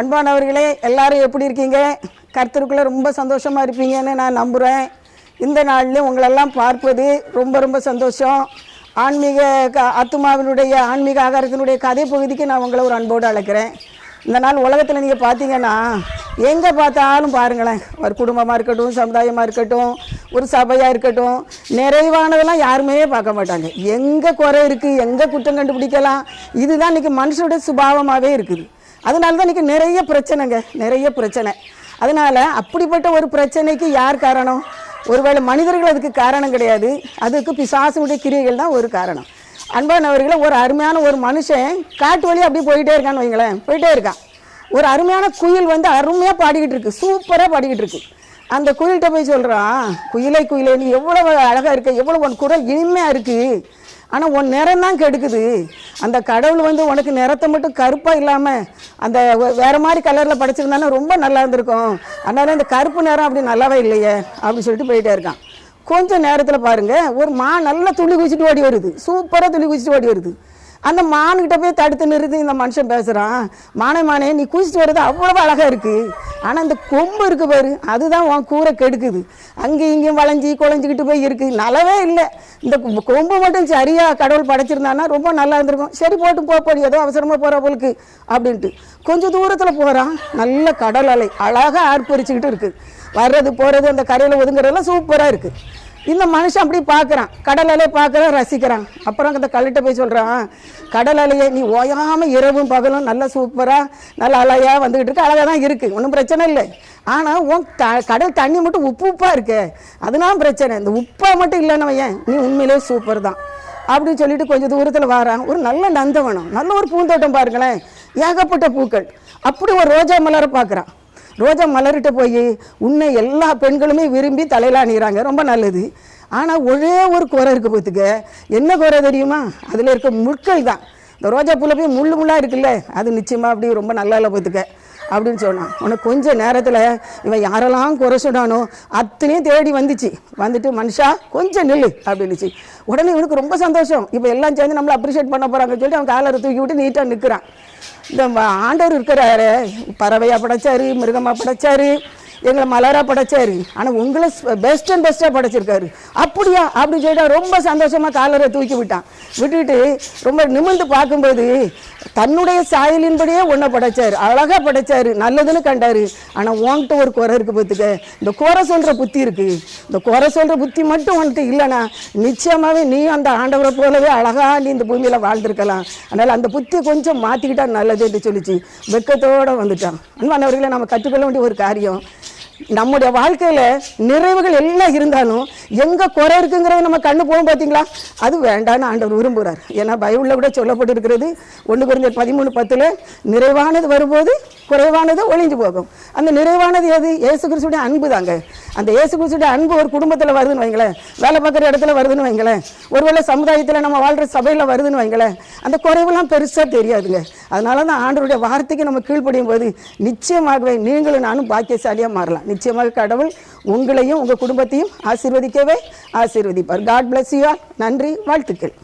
அன்பானவர்களே எல்லாரும் எப்படி இருக்கீங்க? கர்த்தருக்குள்ளே ரொம்ப சந்தோஷமாக இருப்பீங்கன்னு நான் நம்புகிறேன் இந்த நாளில் உங்களெல்லாம் பார்ப்பது ரொம்ப ரொம்ப சந்தோஷம். ஆன்மீக க அத்துமாவினுடைய ஆன்மீக ஆகாரத்தினுடைய கதை பகுதிக்கு நான் உங்களை ஒரு அன்போடு அழைக்கிறேன். இந்த நாள் உலகத்தில் நீங்கள் பார்த்தீங்கன்னா எங்கே பார்த்தாலும் பாருங்களேன். ஒரு குடும்பமாக இருக்கட்டும் சமுதாயமாக இருக்கட்டும் ஒரு சபையாக இருக்கட்டும் நிறைவானதெல்லாம் யாருமே பார்க்க மாட்டாங்க. எங்கே குறை இருக்குது எங்கே குற்றம் கண்டுபிடிக்கலாம் இதுதான் இன்றைக்கி மனுஷனுடைய சுபாவமாகவே இருக்குது. அதனால தான் இன்றைக்கி நிறைய பிரச்சனைங்க நிறைய பிரச்சனை. அதனால் அப்படிப்பட்ட ஒரு பிரச்சனைக்கு யார் காரணம்? ஒருவேளை மனிதர்கள் அதுக்கு காரணம் கிடையாது. அதுக்கு பிசாசுடைய கிரியைகள் தான் ஒரு காரணம். அன்பானவர்களே ஒரு அருமையான ஒரு மனுஷன் காட்டு வழி அப்படியே போயிட்டே இருக்கான்னு வைங்களேன். போயிட்டே இருக்கான். ஒரு அருமையான குயில் வந்து அருமையாக பாடிக்கிட்டு இருக்கு. சூப்பராக பாடிக்கிட்டு இருக்கு. அந்த குயில்கிட்ட போய் சொல்கிறான் குயிலை குயிலை நீ எவ்வளோ அழகாக இருக்க எவ்வளோ உன் குரல் இனிமையாக இருக்குது ஆனால் உன் நிறம் தான் கெடுக்குது. அந்த கடவுள் வந்து உனக்கு நிறத்தை மட்டும் கருப்பாக இல்லாமல் அந்த வேறு மாதிரி கலரில் படிச்சிருந்தானே ரொம்ப நல்லா இருந்திருக்கும். அதனால இந்த கருப்பு நிறம் அப்படி நல்லாவே இல்லையே அப்படின்னு சொல்லிட்டு போயிட்டே இருக்கான். கொஞ்சம் நேரத்தில் பாருங்கள் ஒரு மா நல்லா துளி குச்சிட்டு ஓடி வருது. சூப்பராக துளி குச்சிட்டு ஓடி வருது. அந்த மான்கிட்ட போய் தடுத்து நிறுத்தி இந்த மனுஷன் பேசுகிறான் மானே மானே நீ குச்சிட்டு வர்றது அவ்வளவு அழகாக இருக்குது ஆனால் இந்த கொம்பு இருக்கு பாரு அதுதான் உன் கூரை கெடுக்குது. அங்கேயும் இங்கேயும் வளைஞ்சி குழஞ்சிக்கிட்டு போய் இருக்குது நல்லாவே இல்லை. இந்த கொம்பு மட்டும் சரியாக கடவுள் படைச்சிருந்தான்னா ரொம்ப நல்லா இருந்திருக்கும். சரி போட்டு போ ஏதோ அவசரமாக போகிற போலுக்கு அப்படின்ட்டு. கொஞ்சம் தூரத்தில் போகிறான் நல்ல கடல் அலை அழகாக ஆர்ப்பரிச்சுக்கிட்டு இருக்குது வர்றது போகிறது அந்த கரையில் ஒதுங்குறதெல்லாம் சூப்பராக இருக்குது இந்த மனுஷன் அப்படி பார்க்குறான். கடல் அலையை பார்க்குறான் ரசிக்கிறான். அப்புறம் அந்த கல்லிட்ட போய் சொல்கிறான் கடல் அலையை நீ ஓயாமல் இரவும் பகலும் நல்லா சூப்பராக நல்ல அலையாக வந்துக்கிட்டு இருக்கு. அழகாக தான் இருக்குது ஒன்றும் பிரச்சனை இல்லை. ஆனால் உன் த கடல் தண்ணி மட்டும் உப்பு உப்பாக இருக்கு அதெல்லாம் பிரச்சனை. இந்த உப்பாக மட்டும் இல்லைன்னு ஏன்? நீ உண்மையிலே சூப்பர் தான். அப்படின்னு சொல்லிட்டு கொஞ்சம் தூரத்தில் வாரான். ஒரு நல்ல நந்தவனம் நல்ல ஒரு பூந்தோட்டம் பாருங்களேன். ஏகப்பட்ட பூக்கள். அப்படி ஒரு ரோஜா மலரை பார்க்குறான். ரோஜா மலர்கிட்ட போய் உன்னை எல்லா பெண்களுமே விரும்பி தலையில் அணிகிறாங்க ரொம்ப நல்லது. ஆனால் ஒரே ஒரு குறை இருக்குது பார்த்துக்க. என்ன குறை தெரியுமா? அதில் இருக்க முட்கள் தான். இந்த ரோஜா பூவில் போய் முள்ளு முள்ளாக இருக்குல்ல? அது நிச்சயமாக அப்படி ரொம்ப நல்லா இல்லை பார்த்துக்க. அப்படின்னு சொன்னான். உனக்கு கொஞ்சம் நேரத்தில் இவன் யாரெல்லாம் குறை சொன்னானோ அத்தனையும் தேடி வந்துச்சு. வந்துட்டு மனுஷா கொஞ்சம் நில்லு அப்படின்னுச்சு. உடனே இவனுக்கு ரொம்ப சந்தோஷம். இப்போ எல்லாம் சேர்ந்து நம்மளை அப்ரிஷியேட் பண்ண போகிறாங்கன்னு சொல்லிட்டு அவன் காலரை தூக்கி விட்டு நீட்டாக நிற்கிறான் இந்த ஆண்டவர் இருக்கிறாரு. பறவையாக படைச்சாரு மிருகமாக படைச்சாரு. எங்களை மலராக படைச்சாரு. ஆனால் உங்களை பெஸ்ட் அண்ட் பெஸ்ட்டாக படைச்சிருக்காரு. அப்படியா? அப்படி சொல்லிட்டு ரொம்ப சந்தோஷமாக காலரை தூக்கி விட்டான். விட்டுட்டு ரொம்ப நிமிர்ந்து பார்க்கும்போது தன்னுடைய சாயலின்படியே ஒன்றை படைச்சாரு. அழகாக படைச்சாரு. நல்லதுன்னு கண்டார். ஆனால் உன்கிட்ட ஒரு குறை இருக்குது பார்த்துக்க. இந்த குறை சொல்கிற புத்தி இருக்குது இந்த குறை சொல்கிற புத்தி மட்டும் உன்கிட்ட இல்லைனா நிச்சயமாகவே நீ அந்த ஆண்டவரை போலவே அழகாக நீ இந்த பூமியில் வாழ்ந்திருக்கலாம். அதனால் அந்த புத்தியை கொஞ்சம் மாற்றிக்கிட்டா நல்லது என்று சொல்லிச்சு. வெக்கத்தோடு வந்துட்டான். அன்பானவர்களை நம்ம கற்றுக்கொள்ள வேண்டிய ஒரு காரியம். நம்முடைய வாழ்க்கையில் நிறைவுகள் எல்லாம் இருந்தாலும் எங்கே குறை இருக்குங்கிறத நம்ம கண்ணு போகும் பார்த்தீங்களா அது வேண்டான்னு ஆண்டவர் விரும்புகிறார் ஏன்னா பைபிளில் கூட சொல்லப்பட்டிருக்கிறது ஒன்று குறைஞ்ச பதிமூணு பத்தில் நிறைவானது வரும்போது குறைவானது ஒளிஞ்சு போகும். அந்த நிறைவானது எது? இயேசு கிறிஸ்துடைய அன்பு தாங்க. அந்த இயேசு கிறிஸ்துடைய அன்பு ஒரு குடும்பத்தில் வருதுன்னு வைங்களேன். வேலை பார்க்குற இடத்துல வருதுன்னு வைங்களேன். ஒருவேளை சமுதாயத்தில் நம்ம வாழ்கிற சபையில் வருதுன்னு வைங்களேன். அந்த குறைவெல்லாம் பெருசாக தெரியாதுங்க. அதனால தான் ஆண்டருடைய வார்த்தைக்கு நம்ம கீழ்ப்படியும் போது நிச்சயமாகவே நீங்களும் நானும் பாக்கியசாலியாக மாறலாம். நிச்சயமாக கடவுள் உங்களையும் உங்கள் குடும்பத்தையும் ஆசீர்வதிக்கவே ஆசீர்வதிப்பார். காட் பிளஸ் யூ ஆர் நன்றி. வாழ்த்துக்கள்.